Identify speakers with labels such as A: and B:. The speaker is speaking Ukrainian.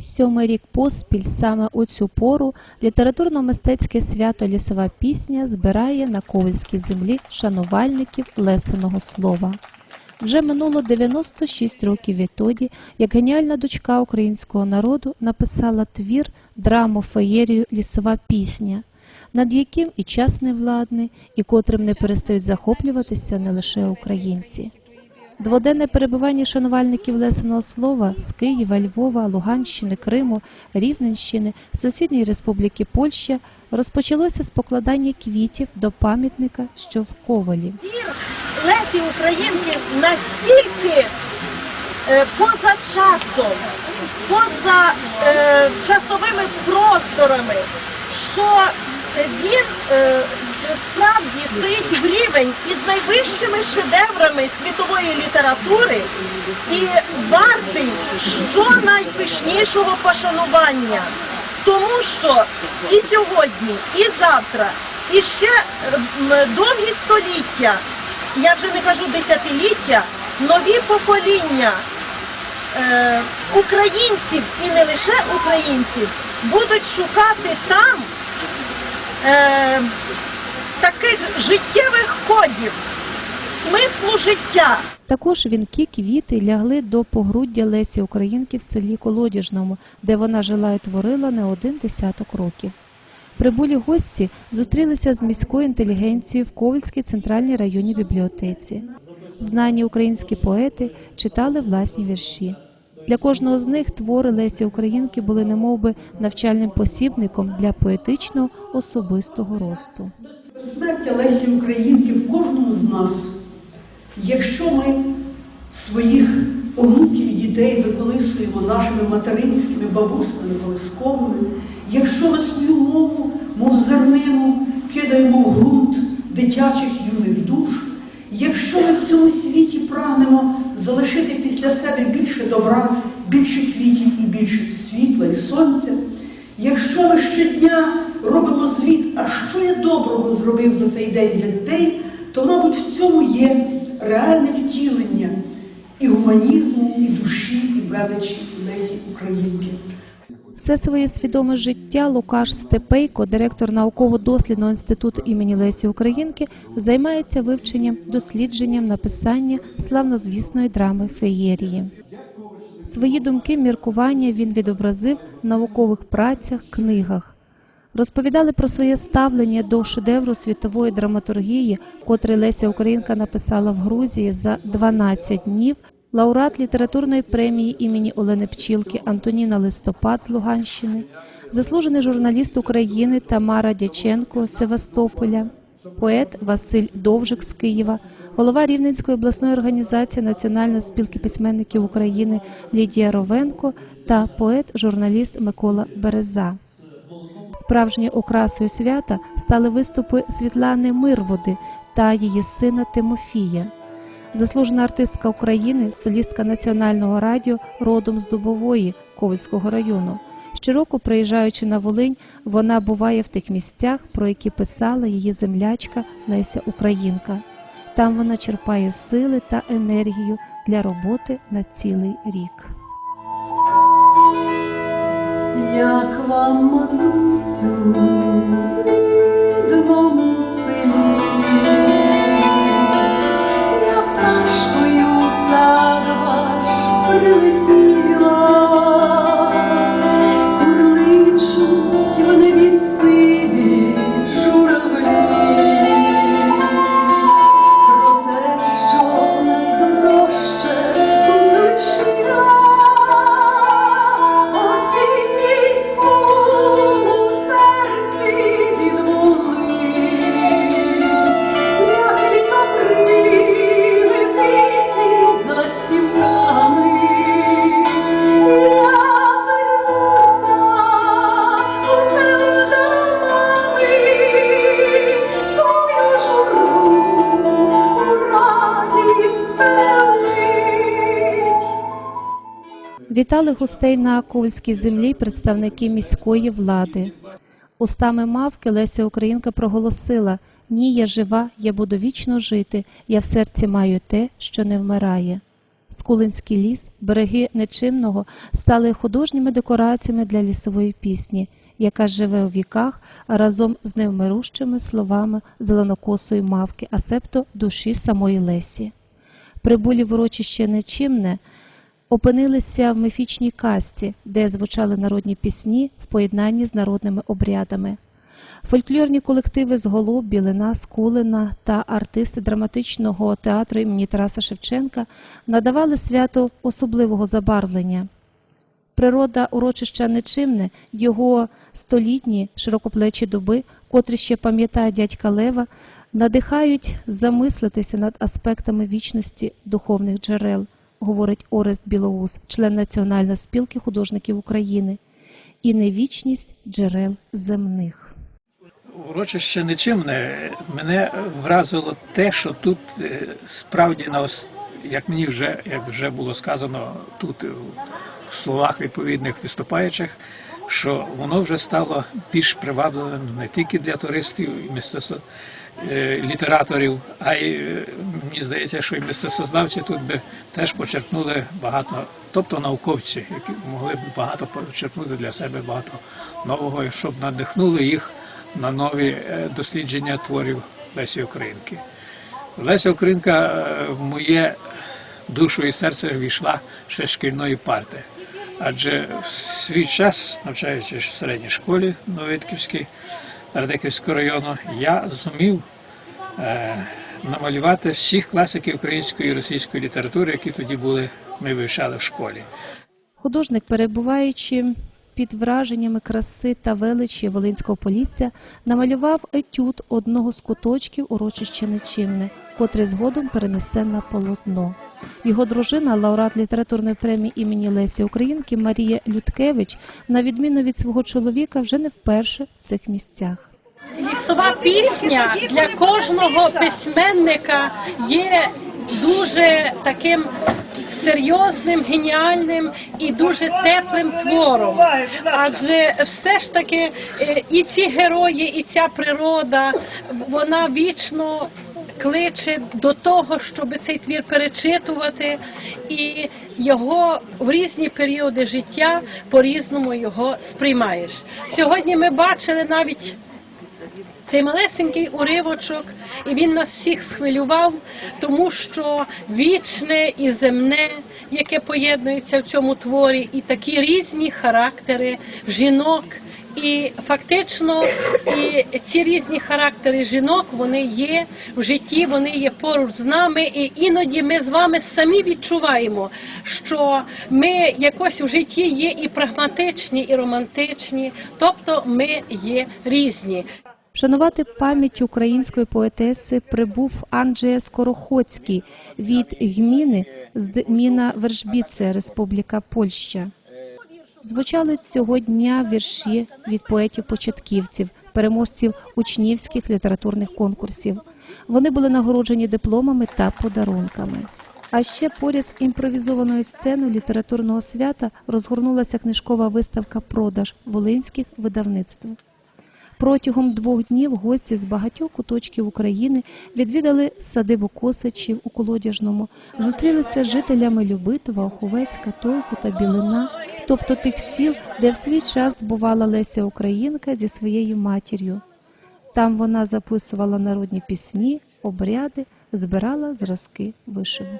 A: Сьомий рік поспіль саме у цю пору літературно-мистецьке свято Лісова пісня збирає на ковальській землі шанувальників лесеного слова. Вже минуло 96 років відтоді, як геніальна дочка українського народу написала твір драму феєрію Лісова пісня, над яким і час невладний, і котрим не перестають захоплюватися не лише українці. Дводенне перебування шанувальників лесеного слова з Києва, Львова, Луганщини, Криму, Рівненщини, сусідньої республіки Польща розпочалося з покладання квітів до пам'ятника, що в Ковалі.
B: Вір Лесі Українки настільки е, поза часом, поза е, часовими просторами, що він е, справді стоїть в рівень із найвищими шедеврами світової літератури і вартий щонайпишнішого пошанування. Тому що і сьогодні, і завтра, і ще довгі століття, я вже не кажу десятиліття, нові покоління е, українців і не лише українців будуть шукати там е, таких життєвих кодів, смислу життя.
A: Також вінки квіти лягли до погруддя Лесі Українки в селі Колодяжному, де вона жила і творила не один десяток років. Прибулі гості зустрілися з міською інтелігенцією в Ковальській центральній районній бібліотеці. Знані українські поети читали власні вірші. Для кожного з них твори Лесі Українки були немовби навчальним посібником для поетичного особистого росту.
C: Смерть Лесі Українки в кожному з нас. Якщо ми своїх онуків і дітей виколисуємо нашими материнськими бабуськами колисковими, якщо ми свою мову, мов зернину, кидаємо в ґрунт дитячих юних душ, якщо ми в цьому світі прагнемо залишити після себе більше добра, більше квітів і більше світла і сонця, Якщо ми щодня робимо звіт, а що я доброго зробив за цей день для людей, то, мабуть, в цьому є реальне втілення і гуманізму, і душі, і величі Лесі Українки.
A: Все своє свідоме життя Лукаш Степейко, директор науково-дослідного інституту імені Лесі Українки, займається вивченням, дослідженням написання славнозвісної драми феєрії. Свої думки, міркування він відобразив в наукових працях, книгах. Розповідали про своє ставлення до шедевру світової драматургії, котрий Леся Українка написала в Грузії за 12 днів. Лауреат літературної премії імені Олени Пчілки Антоніна Листопад з Луганщини, заслужений журналіст України Тамара Дяченко Севастополя, поет Василь Довжик з Києва, голова Рівненської обласної організації Національної спілки письменників України Лідія Ровенко та поет-журналіст Микола Береза. Справжньою окрасою свята стали виступи Світлани Мирводи та її сина Тимофія. Заслужена артистка України, солістка національного радіо родом з Дубової Ковальського району. Щороку, приїжджаючи на Волинь, вона буває в тих місцях, про які писала її землячка Леся Українка. Там вона черпає сили та енергію для роботи на цілий рік.
D: Як вам, матусю, в
A: Вітали гостей на Ковальській землі представники міської влади. Устами мавки Леся Українка проголосила: Ні, я жива, я буду вічно жити. Я в серці маю те, що не вмирає. Скулинський ліс, береги Нечимного стали художніми декораціями для лісової пісні, яка живе у віках разом з невмирущими словами зеленокосої мавки, а себто душі самої Лесі. Прибулі в урочище Нечимне опинилися в міфічній касті, де звучали народні пісні в поєднанні з народними обрядами. Фольклорні колективи з Голуб, Білина, Скулина та артисти драматичного театру імені Тараса Шевченка надавали свято особливого забарвлення. Природа урочища нечимне, його столітні широкоплечі дуби, котрі ще пам'ятає дядька Лева, надихають замислитися над аспектами вічності духовних джерел, говорить Орест Білоус, член Національної спілки художників України, і невічність джерел земних.
E: Урочище нечимне мене вразило те, що тут е, справді на як мені вже як вже було сказано тут е, в словах відповідних виступаючих, що воно вже стало більш привабливим не тільки для туристів і мистецтво е, літераторів, а й мені здається, що і мистецтвознавці тут би теж почерпнули багато, тобто науковці, які могли б багато почерпнути для себе багато нового, щоб надихнули їх на нові е, дослідження творів Лесі Українки. Леся Українка е, в моє душу і серце війшла ще з шкільної парти. Адже в свій час, навчаючись в середній школі Новитківській Радиківського району, я зумів е, намалювати всіх класиків української і російської літератури, які тоді були, ми вивчали в школі.
A: Художник, перебуваючи під враженнями краси та величі Волинського полісся, намалював етюд одного з куточків урочища Нечимне, котрий згодом перенесе на полотно. Його дружина, лауреат літературної премії імені Лесі Українки Марія Людкевич, на відміну від свого чоловіка, вже не вперше в цих місцях.
B: Лісова пісня для кожного письменника є дуже таким серйозним, геніальним і дуже теплим твором. Адже все ж таки е, і ці герої, і ця природа, вона вічно кличе до того, щоб цей твір перечитувати і його в різні періоди життя по-різному його сприймаєш. Сьогодні ми бачили навіть цей малесенький уривочок, і він нас всіх схвилював, тому що вічне і земне, яке поєднується в цьому творі, і такі різні характери жінок. І фактично, і ці різні характери жінок вони є в житті, вони є поруч з нами, і іноді ми з вами самі відчуваємо, що ми якось в житті є і прагматичні, і романтичні, тобто ми є різні.
A: Вшанувати пам'ять української поетеси прибув Анджея Скорохоцький від гміни з Міна Вершбіце, Республіка Польща. Звучали цього дня вірші від поетів-початківців, переможців учнівських літературних конкурсів. Вони були нагороджені дипломами та подарунками. А ще поряд з імпровізованою сценою літературного свята розгорнулася книжкова виставка Продаж волинських видавництв. Протягом двох днів гості з багатьох куточків України відвідали садибу Косачів у Колодяжному, зустрілися з жителями Любитова, Оховецька, Тойку та Білина, тобто тих сіл, де в свій час збувала Леся Українка зі своєю матір'ю. Там вона записувала народні пісні, обряди, збирала зразки вишиву.